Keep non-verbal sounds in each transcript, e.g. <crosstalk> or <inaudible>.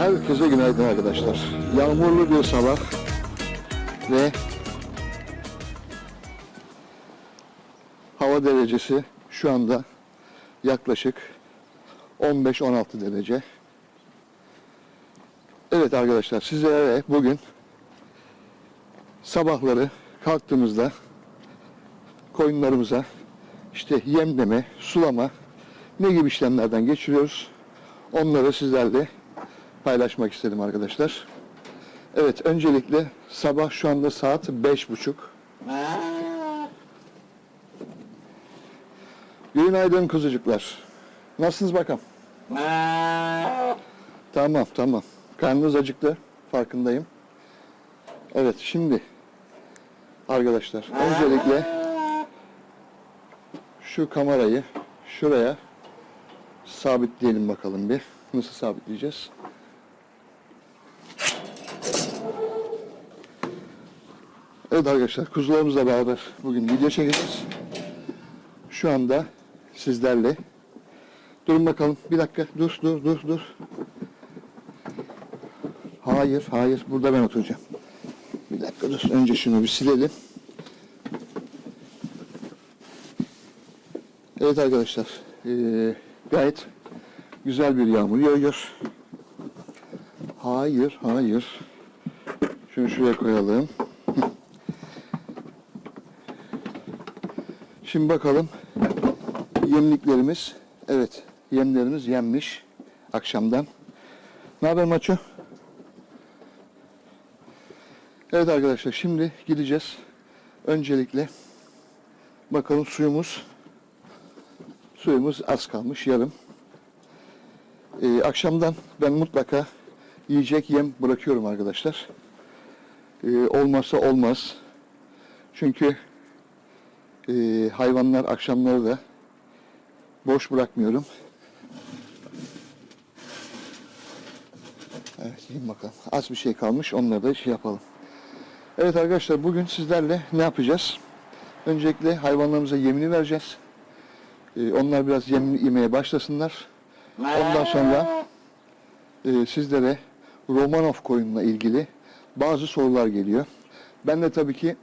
Herkese günaydın arkadaşlar. Yağmurlu bir sabah ve hava derecesi şu anda yaklaşık 15-16 derece. Evet arkadaşlar sizlere bugün sabahları kalktığımızda koyunlarımıza işte yemleme, sulama ne gibi işlemlerden geçiriyoruz onları sizlerle paylaşmak istedim arkadaşlar. Evet öncelikle sabah şu anda saat beş buçuk. Günaydın kuzucuklar. Nasılsınız bakalım? Tamam tamam. Karnınız acıktı. Farkındayım. Evet şimdi arkadaşlar öncelikle şu kamerayı şuraya sabitleyelim bakalım bir. Nasıl sabitleyeceğiz? Evet arkadaşlar kuzularımızla beraber bugün video çekeceğiz. Şu anda sizlerle durun bakalım bir dakika dur dur dur dur. Hayır hayır burada ben oturacağım. Bir dakika dur önce şunu bir silelim. Evet arkadaşlar eee, gayet güzel bir yağmur yağıyor. Hayır hayır. Şunu şuraya koyalım. Şimdi bakalım yemliklerimiz. Evet yemlerimiz yenmiş akşamdan. Ne haber maço? Evet arkadaşlar şimdi gideceğiz. Öncelikle bakalım suyumuz suyumuz az kalmış yarım. Ee, akşamdan ben mutlaka yiyecek yem bırakıyorum arkadaşlar. Ee, olmazsa olmaz. Çünkü e, hayvanlar akşamları da boş bırakmıyorum. Evet bakalım. Az bir şey kalmış onları da şey yapalım. Evet arkadaşlar bugün sizlerle ne yapacağız? Öncelikle hayvanlarımıza yemini vereceğiz. Ee, onlar biraz yem yemeye başlasınlar. Ondan sonra e, sizlere Romanov koyunla ilgili bazı sorular geliyor. Ben de tabii ki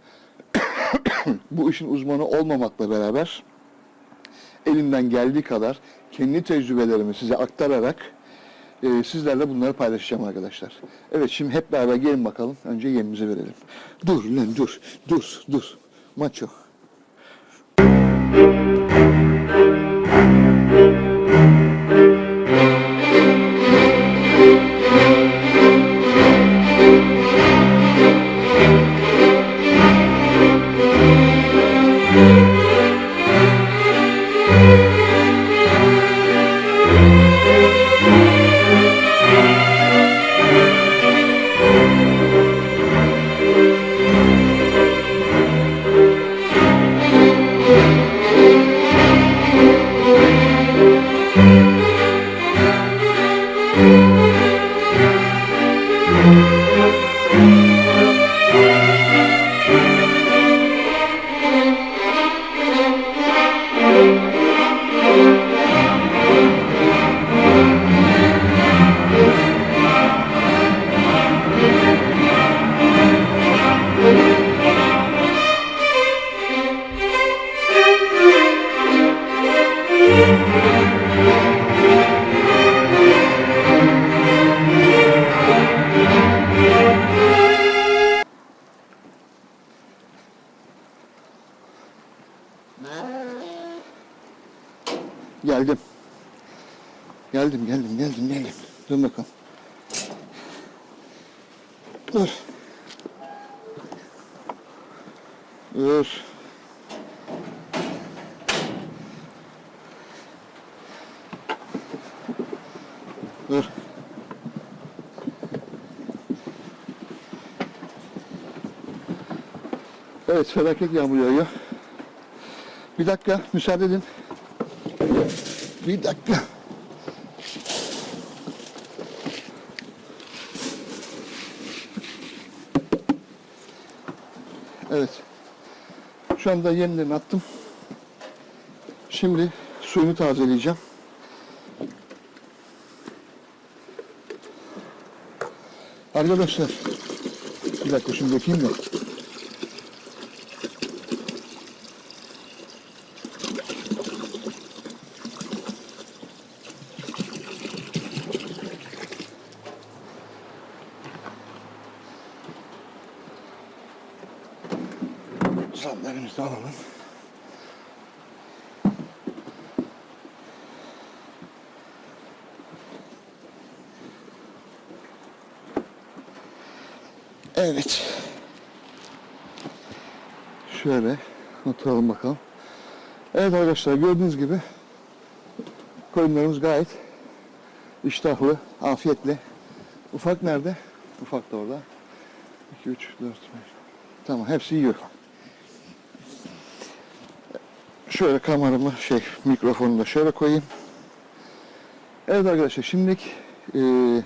bu işin uzmanı olmamakla beraber elimden geldiği kadar kendi tecrübelerimi size aktararak e, sizlerle bunları paylaşacağım arkadaşlar. Evet şimdi hep beraber gelin bakalım. Önce yemimizi verelim. Dur lan dur. Dur dur. Maço. Geldim, geldim, geldim, geldim. Dur bakalım. Dur. Dur. Dur. Evet, felaket yağmur yağıyor. Bir dakika, müsaade edin. Bir dakika. Evet. Şu anda yemlerini attım. Şimdi suyunu tazeleyeceğim. Arkadaşlar bir dakika şunu dökeyim de. Evet. Şöyle oturalım bakalım. Evet arkadaşlar gördüğünüz gibi koyunlarımız gayet iştahlı, afiyetli. Ufak nerede? Ufak da orada. 2, 3, 4, 5. Tamam hepsi yiyor. Şöyle kameramı şey mikrofonu da şöyle koyayım. Evet arkadaşlar şimdilik eee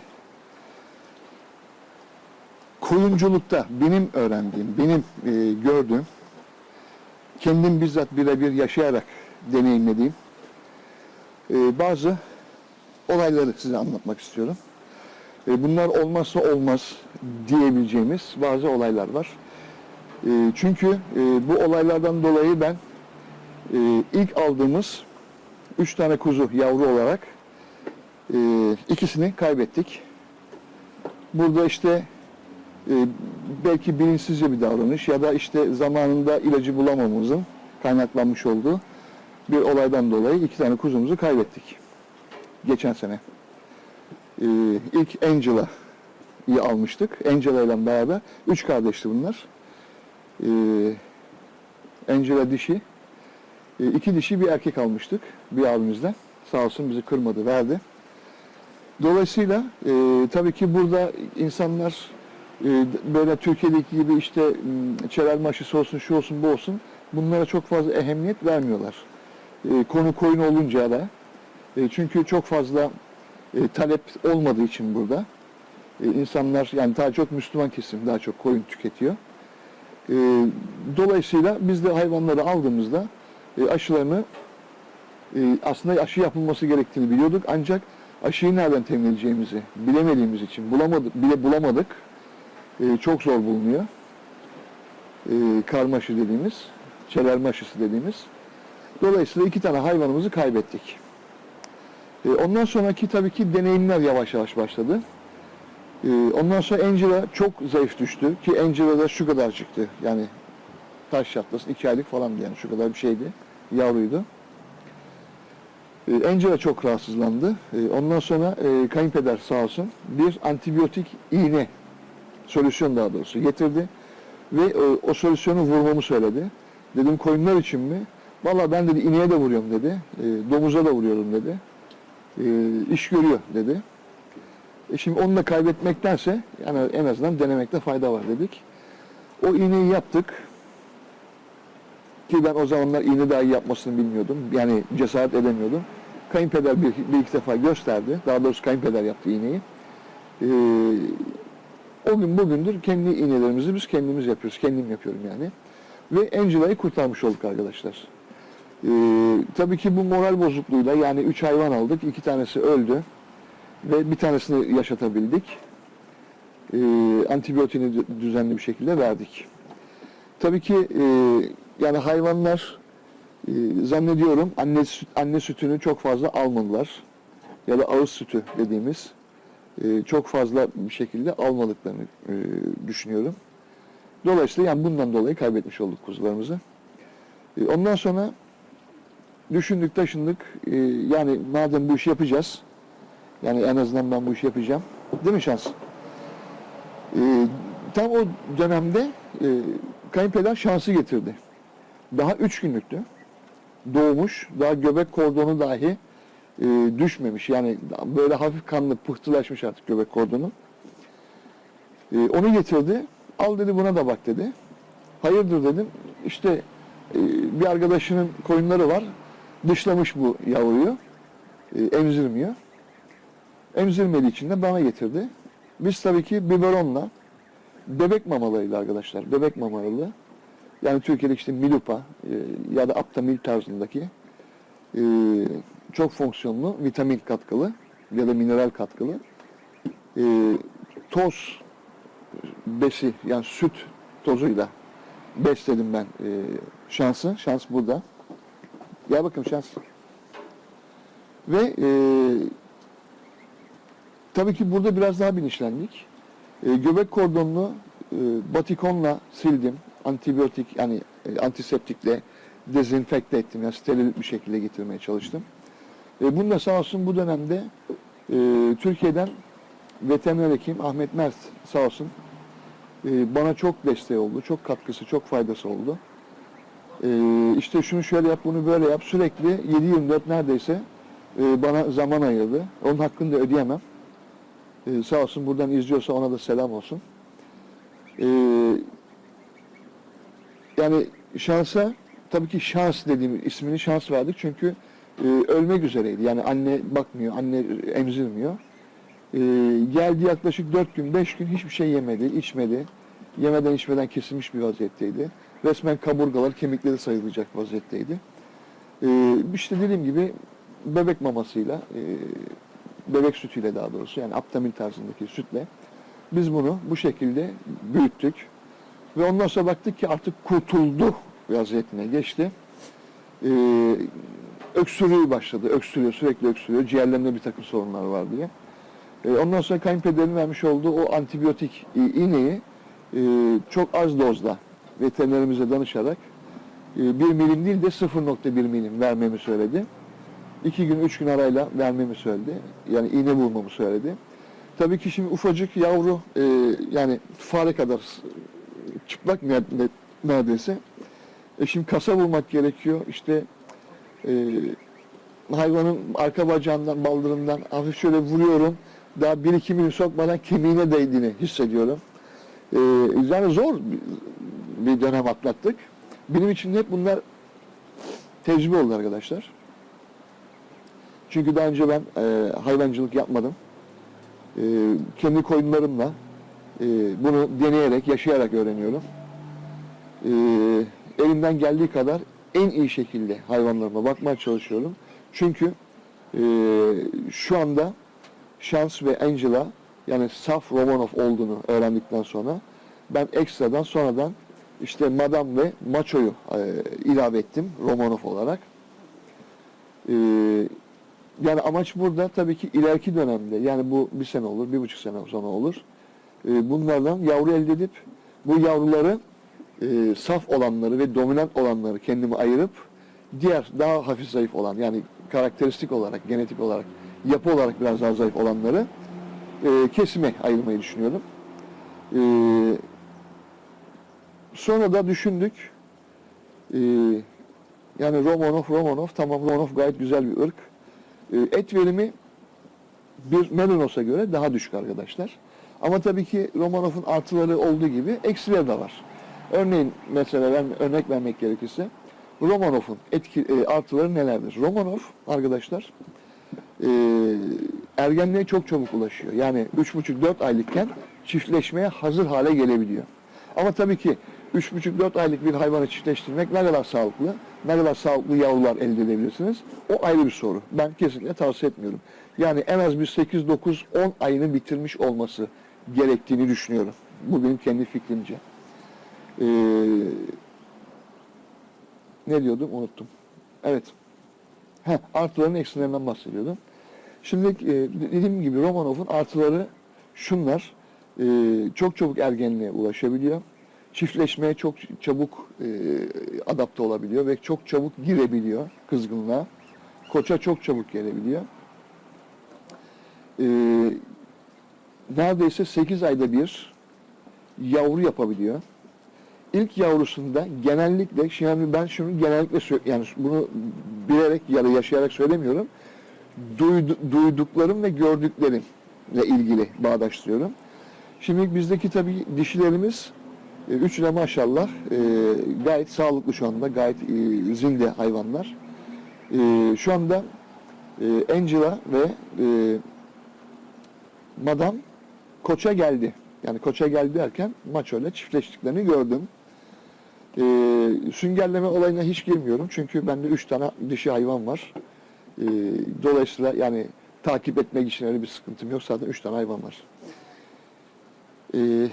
koyunculukta benim öğrendiğim, benim e, gördüğüm, kendim bizzat birebir yaşayarak deneyimlediğim e, bazı olayları size anlatmak istiyorum. E, bunlar olmazsa olmaz diyebileceğimiz bazı olaylar var. E, çünkü e, bu olaylardan dolayı ben e, ilk aldığımız üç tane kuzu yavru olarak e, ikisini kaybettik. Burada işte e, belki bilinçsizce bir davranış ya da işte zamanında ilacı bulamamamızın kaynaklanmış olduğu bir olaydan dolayı iki tane kuzumuzu kaybettik. Geçen sene. E, ilk Angela'yı almıştık. Angela ile beraber üç kardeşti bunlar. E, Angela dişi. E, iki dişi bir erkek almıştık bir abimizden. Sağ olsun bizi kırmadı, verdi. Dolayısıyla e, tabii ki burada insanlar böyle Türkiye'deki gibi işte m, çelerme aşısı olsun, şu olsun, bu olsun bunlara çok fazla ehemmiyet vermiyorlar. E, konu koyun olunca da e, çünkü çok fazla e, talep olmadığı için burada e, insanlar yani daha çok Müslüman kesim daha çok koyun tüketiyor. E, dolayısıyla biz de hayvanları aldığımızda aşılarını aslında aşı yapılması gerektiğini biliyorduk ancak aşıyı nereden temin edeceğimizi bilemediğimiz için bulamadık, bile bulamadık. E, çok zor bulunuyor. E, karmaşı dediğimiz, çelerme aşısı dediğimiz. Dolayısıyla iki tane hayvanımızı kaybettik. E, ondan sonraki tabii ki deneyimler yavaş yavaş başladı. E, ondan sonra Angela çok zayıf düştü ki Angela da şu kadar çıktı. Yani taş çatlasın iki aylık falan yani şu kadar bir şeydi. Yavruydu. E, Angela çok rahatsızlandı. Ondan sonra e, kayınpeder sağ olsun bir antibiyotik iğne solüsyon daha doğrusu getirdi ve e, o solüsyonu vurmamı söyledi. Dedim koyunlar için mi? Valla ben dedi ineğe de vuruyorum dedi. E, domuza da vuruyorum dedi. E, iş görüyor dedi. E şimdi onu da kaybetmektense yani en azından denemekte fayda var dedik. O iğneyi yaptık. Ki ben o zamanlar iğne dahi yapmasını bilmiyordum. Yani cesaret edemiyordum. Kayınpeder bir, bir iki defa gösterdi. Daha doğrusu kayınpeder yaptı iğneyi. Ee, o gün bugündür kendi iğnelerimizi biz kendimiz yapıyoruz. Kendim yapıyorum yani. Ve Angela'yı kurtarmış olduk arkadaşlar. Ee, tabii ki bu moral bozukluğuyla yani üç hayvan aldık. iki tanesi öldü. Ve bir tanesini yaşatabildik. Ee, antibiyotiğini dü- düzenli bir şekilde verdik. Tabii ki e, yani hayvanlar e, zannediyorum anne, süt, anne sütünü çok fazla almadılar. Ya da ağız sütü dediğimiz e, çok fazla bir şekilde almadıklarını e, düşünüyorum. Dolayısıyla yani bundan dolayı kaybetmiş olduk kuzularımızı. E, ondan sonra düşündük taşındık. Yani madem bu işi yapacağız, yani en azından ben bu işi yapacağım. Değil mi şans? Tam o dönemde e, kayınpeder şansı getirdi. Daha üç günlüktü. Doğmuş. Daha göbek kordonu dahi e, düşmemiş. Yani böyle hafif kanlı pıhtılaşmış artık göbek kordonu. E, onu getirdi. Al dedi buna da bak dedi. Hayırdır dedim. İşte e, bir arkadaşının koyunları var. Dışlamış bu yavruyu. E, emzirmiyor. Emzirmediği için de bana getirdi. Biz tabii ki biberonla bebek mamalarıyla arkadaşlar. Bebek mamalarıyla. Yani Türkiye'de işte Milupa e, ya da Aptamil tarzındaki e, çok fonksiyonlu vitamin katkılı ya da mineral katkılı e, toz besi yani süt tozuyla besledim ben e, şansı. Şans burada. Gel bakalım şans. Ve e, tabii ki burada biraz daha bilinçlendik. E, göbek kordonunu e, batikonla sildim. Antibiyotik yani e, antiseptikle dezenfekte ettim. Yani steril bir şekilde getirmeye çalıştım. E, bunu da sağ olsun bu dönemde e, Türkiye'den veteriner hekim Ahmet Mert sağ olsun e, bana çok desteği oldu. Çok katkısı, çok faydası oldu. E, işte şunu şöyle yap, bunu böyle yap. Sürekli 7-24 neredeyse e, bana zaman ayırdı. Onun hakkını da ödeyemem. E, sağ olsun buradan izliyorsa ona da selam olsun. E, yani şansa tabii ki şans dediğim ismini şans verdik çünkü e, ölmek üzereydi. Yani anne bakmıyor, anne emzirmiyor. E, geldi yaklaşık 4 gün, 5 gün hiçbir şey yemedi, içmedi. Yemeden içmeden kesilmiş bir vaziyetteydi. Resmen kaburgalar, kemikleri sayılacak vaziyetteydi. E, işte dediğim gibi bebek mamasıyla, e, bebek sütüyle daha doğrusu yani aptamil tarzındaki sütle biz bunu bu şekilde büyüttük. Ve ondan sonra baktık ki artık kurtuldu vaziyetine geçti. Ee, öksürüğü başladı. Öksürüyor, sürekli öksürüyor. Ciğerlerinde bir takım sorunlar var diye. Ee, ondan sonra kayınpederin vermiş olduğu o antibiyotik i- iğneyi e, çok az dozda veterinerimize danışarak e, 1 milim değil de 0.1 milim vermemi söyledi. İki gün, üç gün arayla vermemi söyledi. Yani iğne vurmamı söyledi. Tabii ki şimdi ufacık yavru e, yani fare kadar çıplak ne- ne- neredeyse. E şimdi kasa bulmak gerekiyor. İşte e, hayvanın arka bacağından, baldırından hafif şöyle vuruyorum. Daha bir iki milim sokmadan kemiğine değdiğini hissediyorum. E, yani zor bir dönem atlattık. Benim için hep bunlar tecrübe oldu arkadaşlar. Çünkü daha önce ben e, hayvancılık yapmadım. E, kendi koyunlarımla e, bunu deneyerek, yaşayarak öğreniyorum. E, elimden geldiği kadar en iyi şekilde hayvanlarıma bakmaya çalışıyorum. Çünkü e, şu anda Şans ve Angela yani saf Romanov olduğunu öğrendikten sonra ben ekstradan sonradan işte Madame ve Macho'yu e, ilave ettim Romanov olarak. E, yani amaç burada tabii ki ileriki dönemde yani bu bir sene olur, bir buçuk sene sonra olur. E, bunlardan yavru elde edip bu yavruları e, saf olanları ve dominant olanları kendime ayırıp diğer daha hafif zayıf olan yani karakteristik olarak, genetik olarak, yapı olarak biraz daha zayıf olanları e, kesime ayırmayı düşünüyorum. E, sonra da düşündük. E, yani Romanov, Romanov tamam Romanov gayet güzel bir ırk. E, et verimi bir Melanos'a göre daha düşük arkadaşlar. Ama tabii ki Romanov'un artıları olduğu gibi eksileri de var. Örneğin mesela ben örnek vermek gerekirse Romanov'un etki, e, artıları nelerdir? Romanov arkadaşlar e, ergenliğe çok çabuk ulaşıyor. Yani 3,5-4 aylıkken çiftleşmeye hazır hale gelebiliyor. Ama tabii ki 3,5-4 aylık bir hayvanı çiftleştirmek ne kadar sağlıklı, ne kadar sağlıklı yavrular elde edebilirsiniz o ayrı bir soru. Ben kesinlikle tavsiye etmiyorum. Yani en az bir 8-9-10 ayını bitirmiş olması gerektiğini düşünüyorum. Bu benim kendi fikrimce. Ee, ne diyordum unuttum. Evet. Heh, artıların eksilerinden bahsediyordum. Şimdi e, dediğim gibi Romanov'un artıları şunlar. E, çok çabuk ergenliğe ulaşabiliyor. Çiftleşmeye çok çabuk e, adapte olabiliyor ve çok çabuk girebiliyor kızgınlığa. Koça çok çabuk gelebiliyor. E, neredeyse 8 ayda bir yavru yapabiliyor. İlk yavrusunda genellikle, şimdi ben şunu genellikle yani bunu bilerek ya da yaşayarak söylemiyorum. Duydu, duyduklarım ve gördüklerimle ilgili bağdaştırıyorum. Şimdi bizdeki tabii dişilerimiz e, üçü de maşallah e, gayet sağlıklı şu anda, gayet e, zinde hayvanlar. Şu anda Angela ve e, Madam koça geldi. Yani koça geldi derken maç öyle çiftleştiklerini gördüm. E, süngerleme olayına hiç girmiyorum. Çünkü bende üç tane dişi hayvan var. E, dolayısıyla yani takip etmek için öyle bir sıkıntım yok. Zaten üç tane hayvan var. E,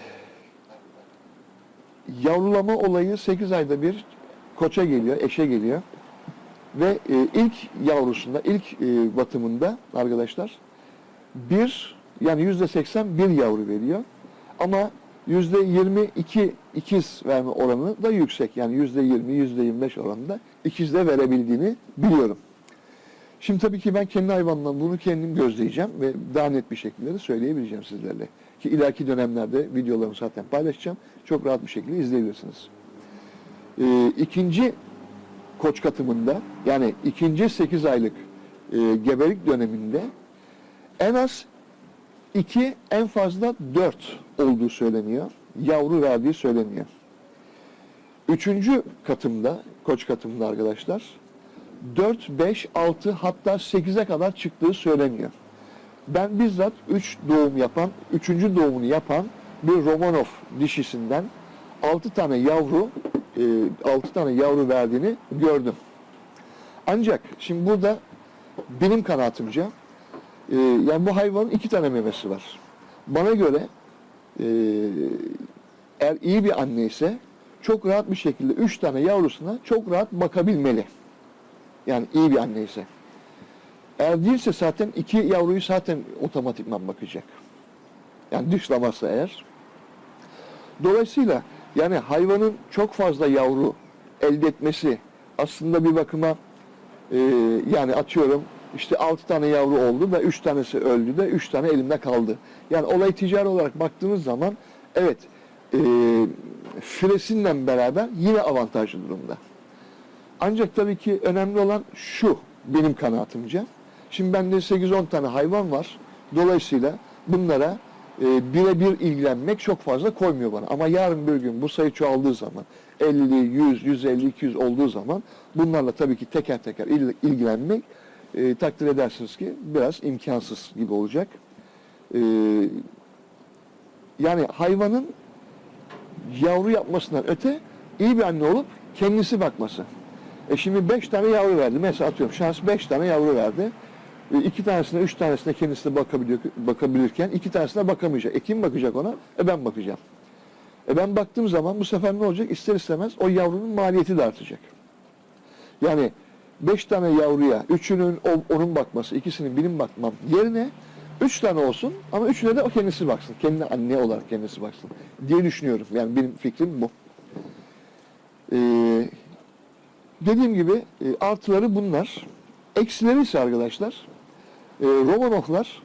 yavrulama olayı 8 ayda bir koça geliyor, eşe geliyor. Ve e, ilk yavrusunda, ilk e, batımında arkadaşlar bir yani yüzde seksen bir yavru veriyor. Ama yüzde yirmi iki ikiz verme oranı da yüksek. Yani yüzde yirmi, yüzde yirmi beş oranında ikiz de verebildiğini biliyorum. Şimdi tabii ki ben kendi hayvanımdan bunu kendim gözleyeceğim ve daha net bir şekilde de söyleyebileceğim sizlerle. Ki ileriki dönemlerde videolarımı zaten paylaşacağım. Çok rahat bir şekilde izleyebilirsiniz. Ee, ikinci koç katımında yani ikinci 8 aylık e, gebelik döneminde en az 2 en fazla 4 olduğu söyleniyor. Yavru verdiği söyleniyor. Üçüncü katımda, koç katımda arkadaşlar 4, 5, 6 hatta 8'e kadar çıktığı söyleniyor. Ben bizzat 3 doğum yapan, 3. doğumunu yapan bir Romanov dişisinden 6 tane yavru, 6 tane yavru verdiğini gördüm. Ancak şimdi burada benim kanaatimce e, yani bu hayvanın iki tane memesi var. Bana göre e, eğer iyi bir anne ise çok rahat bir şekilde üç tane yavrusuna çok rahat bakabilmeli. Yani iyi bir anne ise. Eğer değilse zaten iki yavruyu zaten otomatikman bakacak. Yani dışlamazsa eğer. Dolayısıyla yani hayvanın çok fazla yavru elde etmesi aslında bir bakıma e, yani atıyorum işte 6 tane yavru oldu ve 3 tanesi öldü de 3 tane elimde kaldı. Yani olay ticari olarak baktığınız zaman evet e, filesinle beraber yine avantajlı durumda. Ancak tabii ki önemli olan şu benim kanaatimce. Şimdi bende 8-10 tane hayvan var. Dolayısıyla bunlara e, birebir ilgilenmek çok fazla koymuyor bana. Ama yarın bir gün bu sayı çoğaldığı zaman 50, 100, 150, 200 olduğu zaman bunlarla tabii ki teker teker il- ilgilenmek e, takdir edersiniz ki biraz imkansız gibi olacak. E, yani hayvanın yavru yapmasından öte iyi bir anne olup kendisi bakması. E şimdi 5 tane yavru verdi. Mesela atıyorum şans 5 tane yavru verdi. E, iki tanesine, üç tanesine kendisi de bakabiliyor, bakabilirken iki tanesine bakamayacak. E kim bakacak ona? E ben bakacağım. E ben baktığım zaman bu sefer ne olacak? İster istemez o yavrunun maliyeti de artacak. Yani beş tane yavruya, üçünün onun bakması, ikisinin benim bakmam yerine üç tane olsun ama üçüne de o kendisi baksın. Kendi anne olarak kendisi baksın diye düşünüyorum. Yani benim fikrim bu. Ee, dediğim gibi e, artıları bunlar. Eksileri ise arkadaşlar e, Romanovlar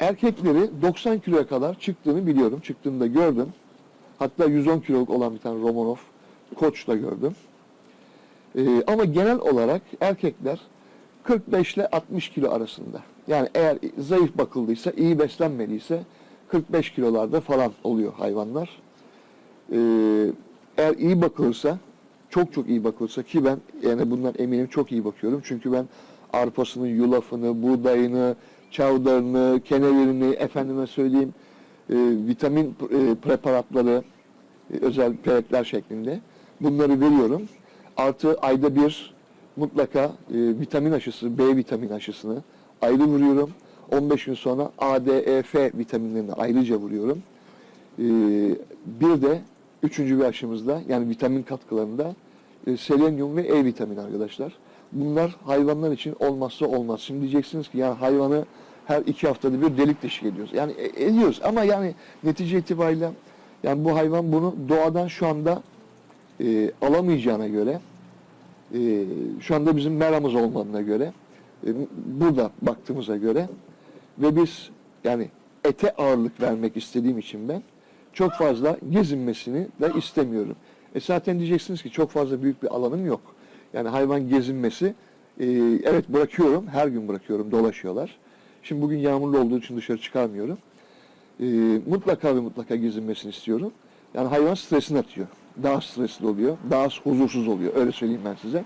erkekleri 90 kiloya kadar çıktığını biliyorum. Çıktığını da gördüm. Hatta 110 kiloluk olan bir tane Romanov koç da gördüm. E, ama genel olarak erkekler 45 ile 60 kilo arasında. Yani eğer zayıf bakıldıysa, iyi beslenmediyse 45 kilolarda falan oluyor hayvanlar. E, eğer iyi bakılırsa, çok çok iyi bakılırsa ki ben yani bundan eminim çok iyi bakıyorum. Çünkü ben arpasını, yulafını, buğdayını, çavdarını, kenevirini, efendime söyleyeyim e, vitamin e, preparatları, e, özel peletler şeklinde bunları veriyorum. Artı ayda bir mutlaka e, vitamin aşısı, B vitamin aşısını ayrı vuruyorum. 15 gün sonra A, D, E, F vitaminlerini ayrıca vuruyorum. E, bir de üçüncü bir aşımızda yani vitamin katkılarında e, selenyum ve E vitamini arkadaşlar. Bunlar hayvanlar için olmazsa olmaz. Şimdi diyeceksiniz ki yani hayvanı her iki haftada bir delik deşik ediyoruz. Yani e- ediyoruz ama yani netice itibariyle yani bu hayvan bunu doğadan şu anda e, alamayacağına göre e, şu anda bizim meramız olmadığına göre e, burada baktığımıza göre ve biz yani ete ağırlık vermek istediğim için ben çok fazla gezinmesini de istemiyorum. E zaten diyeceksiniz ki çok fazla büyük bir alanım yok. Yani hayvan gezinmesi e, evet bırakıyorum her gün bırakıyorum dolaşıyorlar. Şimdi bugün yağmurlu olduğu için dışarı çıkarmıyorum. E, mutlaka ve mutlaka gezinmesini istiyorum. Yani hayvan stresini atıyor. Daha stresli oluyor. Daha huzursuz oluyor. Öyle söyleyeyim ben size.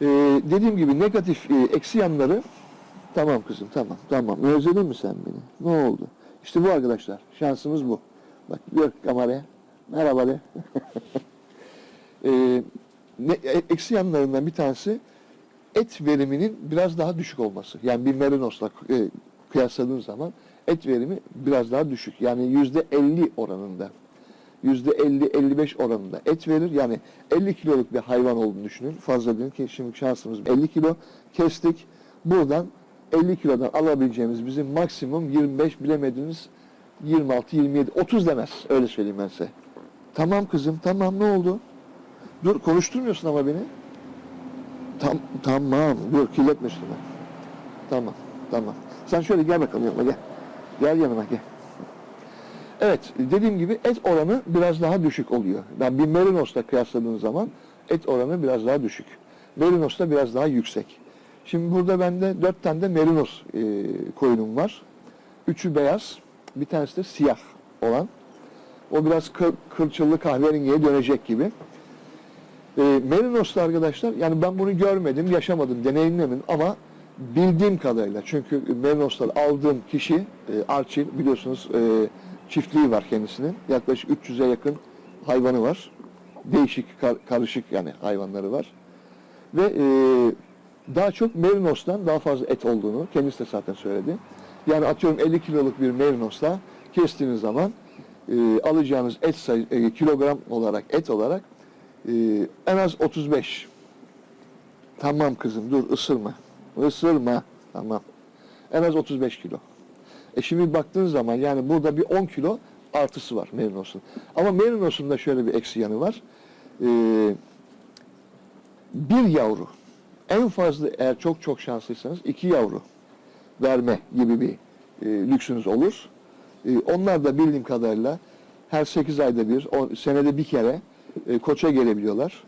E, dediğim gibi negatif, e, eksi yanları tamam kızım tamam tamam. Özledin mi sen beni? Ne oldu? İşte bu arkadaşlar. Şansımız bu. Bak gör kameraya. Merhaba de. <laughs> e, ne, e- eksi yanlarından bir tanesi et veriminin biraz daha düşük olması. Yani bir merinosla e, kıyasladığın zaman et verimi biraz daha düşük. Yani yüzde 50 oranında. %50-55 oranında et verir. Yani 50 kiloluk bir hayvan olduğunu düşünün. Fazla değil ki şimdi şansımız 50 kilo kestik. Buradan 50 kilodan alabileceğimiz bizim maksimum 25 bilemediniz 26, 27, 30 demez. Öyle söyleyeyim ben size. Tamam kızım tamam ne oldu? Dur konuşturmuyorsun ama beni. Tam, tamam dur kirletme üstüme. Tamam tamam. Sen şöyle gel bakalım yanıma gel. Gel yanıma gel. Evet dediğim gibi et oranı biraz daha düşük oluyor. Yani bir merinosla kıyasladığın zaman et oranı biraz daha düşük. Merinos'ta biraz daha yüksek. Şimdi burada bende dört tane de merinos e, koyunum var. Üçü beyaz, bir tanesi de siyah olan. O biraz kır, kırçıllı kahverengiye dönecek gibi. E, Merinos'ta arkadaşlar yani ben bunu görmedim, yaşamadım, deneyimlemedim ama bildiğim kadarıyla çünkü Merinos'tan aldığım kişi e, Arçil biliyorsunuz e, çiftliği var kendisinin. Yaklaşık 300'e yakın hayvanı var. Değişik, kar- karışık yani hayvanları var. Ve e, daha çok Merinos'tan daha fazla et olduğunu kendisi de zaten söyledi. Yani atıyorum 50 kiloluk bir Merinos'ta kestiğiniz zaman e, alacağınız et sayı, e, kilogram olarak et olarak e, en az 35. Tamam kızım dur ısırma. Isırma. Tamam. En az 35 kilo. E şimdi baktığınız zaman yani burada bir 10 kilo artısı var Merinos'un. Ama Merinos'un da şöyle bir eksi yanı var. Ee, bir yavru en fazla eğer çok çok şanslıysanız iki yavru verme gibi bir e, lüksünüz olur. E, onlar da bildiğim kadarıyla her 8 ayda bir, o, senede bir kere e, koça gelebiliyorlar.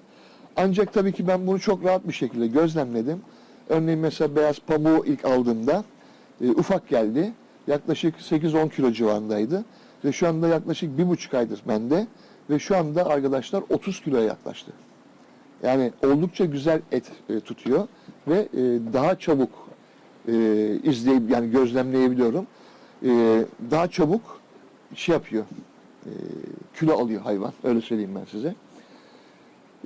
Ancak tabii ki ben bunu çok rahat bir şekilde gözlemledim. Örneğin mesela beyaz pamuğu ilk aldığımda e, ufak geldi. Yaklaşık 8-10 kilo civarındaydı. Ve şu anda yaklaşık bir buçuk aydır bende. Ve şu anda arkadaşlar 30 kiloya yaklaştı. Yani oldukça güzel et e, tutuyor ve e, daha çabuk e, izleyip yani gözlemleyebiliyorum. E, daha çabuk şey yapıyor. E, kilo alıyor hayvan. Öyle söyleyeyim ben size.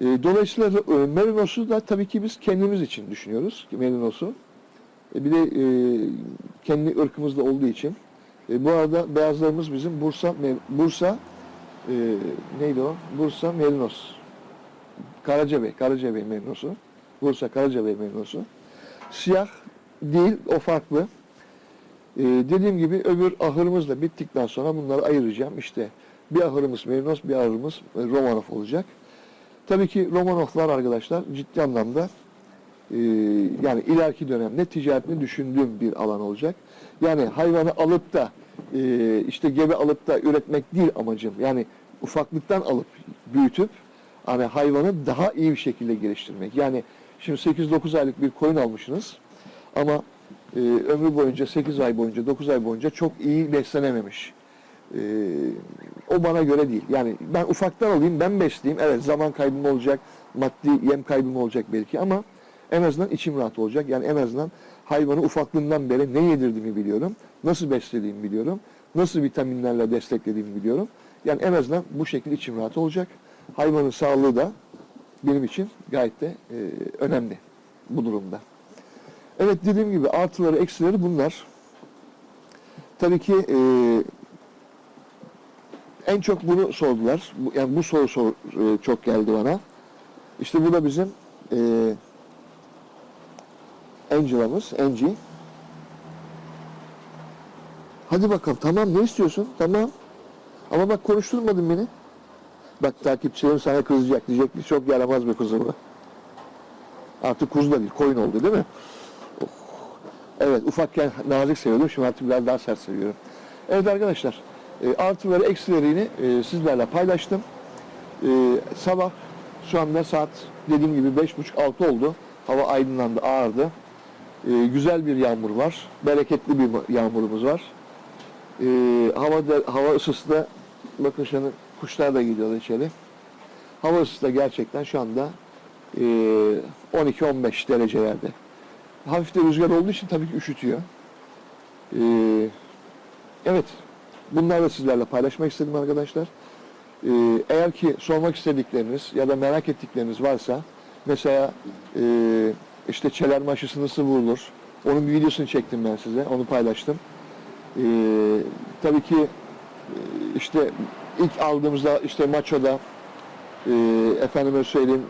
E, dolayısıyla e, Merinos'u da tabii ki biz kendimiz için düşünüyoruz. Merinos'u. E, bir de e, kendi ırkımızda olduğu için. E, bu arada beyazlarımız bizim Bursa Bursa e, neydi o? Bursa Merinos. Karacabey, Karacabey Merinosu. Bursa Karacabey Merinosu. Siyah değil, o farklı. Ee, dediğim gibi öbür ahırımız da bittikten sonra bunları ayıracağım. İşte bir ahırımız Merinos, bir ahırımız e, Romanov olacak. Tabii ki Romanovlar arkadaşlar ciddi anlamda e, yani ileriki dönemde ticaretini düşündüğüm bir alan olacak. Yani hayvanı alıp da e, işte gebe alıp da üretmek değil amacım. Yani ufaklıktan alıp büyütüp hani hayvanı daha iyi bir şekilde geliştirmek. Yani şimdi 8-9 aylık bir koyun almışsınız ama e, ömrü boyunca 8 ay boyunca 9 ay boyunca çok iyi beslenememiş. E, o bana göre değil. Yani ben ufaktan alayım ben besleyeyim. Evet zaman kaybım olacak, maddi yem kaybım olacak belki ama en azından içim rahat olacak. Yani en azından hayvanı ufaklığından beri ne yedirdiğimi biliyorum. Nasıl beslediğimi biliyorum. Nasıl vitaminlerle desteklediğimi biliyorum. Yani en azından bu şekilde içim rahat olacak. Hayvanın sağlığı da benim için gayet de e, önemli bu durumda. Evet dediğim gibi artıları eksileri bunlar. Tabii ki e, en çok bunu sordular. Yani bu soru sor, e, çok geldi bana. İşte bu da bizim e, Angela'mız, Angie. Hadi bakalım tamam ne istiyorsun? Tamam. Ama bak konuşturmadın beni. Bak takipçilerim sana kızacak. Diyecek ki çok yaramaz bir kuzu bu. Artık kuzu da değil, koyun oldu değil mi? Oh. Evet, ufakken nazik seviyordum. Şimdi artık biraz daha sert seviyorum. Evet arkadaşlar, e, artıları, eksilerini e, sizlerle paylaştım. E, sabah şu anda saat dediğim gibi beş buçuk altı oldu. Hava aydınlandı, ağardı. E, güzel bir yağmur var. Bereketli bir yağmurumuz var. E, hava, da, hava ısısı da bakın an kuşlar da gidiyorlar içeri. Hava ısısı da gerçekten şu anda e, 12-15 derecelerde. Hafif de rüzgar olduğu için tabii ki üşütüyor. E, evet, bunları da sizlerle paylaşmak istedim arkadaşlar. E, eğer ki sormak istedikleriniz ya da merak ettikleriniz varsa mesela e, işte çelerme aşısı nasıl vurulur? Onun bir videosunu çektim ben size, onu paylaştım. E, tabii ki işte ilk aldığımızda işte maçoda e, efendime söyleyeyim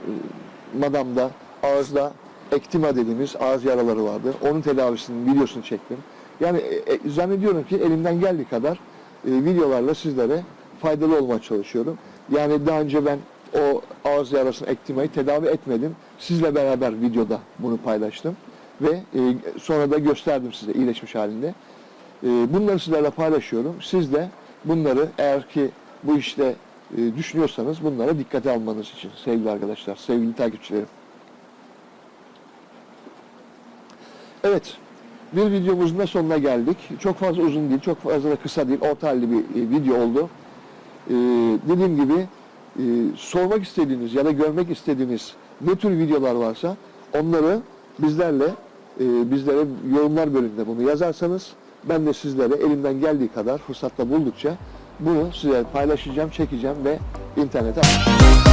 e, madamda ağızda ektima dediğimiz ağız yaraları vardı. Onun tedavisinin videosunu çektim. Yani e, e, zannediyorum ki elimden geldiği kadar e, videolarla sizlere faydalı olmaya çalışıyorum. Yani daha önce ben o ağız yarasını ektimayı tedavi etmedim. Sizle beraber videoda bunu paylaştım ve e, sonra da gösterdim size iyileşmiş halinde. E, bunları sizlerle paylaşıyorum. Siz de bunları eğer ki bu işte e, düşünüyorsanız bunlara dikkate almanız için sevgili arkadaşlar, sevgili takipçilerim. Evet, bir videomuzun da sonuna geldik. Çok fazla uzun değil, çok fazla da kısa değil, orta halli bir e, video oldu. E, dediğim gibi e, sormak istediğiniz ya da görmek istediğiniz ne tür videolar varsa onları bizlerle e, bizlere yorumlar bölümünde bunu yazarsanız ben de sizlere elimden geldiği kadar fırsatta buldukça bunu size paylaşacağım, çekeceğim ve internete atacağım.